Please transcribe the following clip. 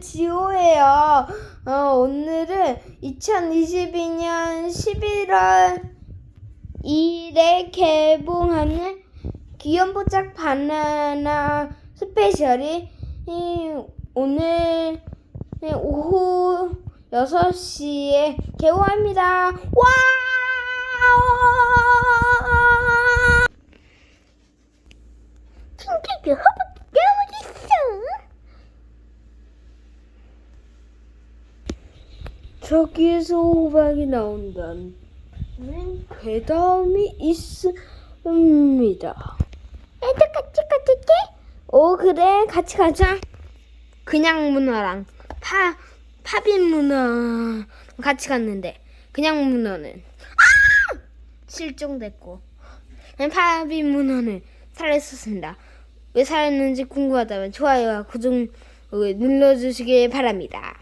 지호예요. 어, 오늘은 2022년 11월 2일에 개봉하는 귀염뽀짝 바나나 스페셜이 이, 오늘 오후 6시에 개봉합니다. 와! 핑크그 허벅 저기에서 호박이 나온다는 괴담이 있습니다. 나도 같이 가줄게. 오 그래 같이 가자. 그냥 문어랑 파 파빈 문어 같이 갔는데 그냥 문어는 아! 실종됐고 파빈 문어는 살아있었습니다. 왜 살았는지 궁금하다면 좋아요와 구독 눌러주시길 바랍니다.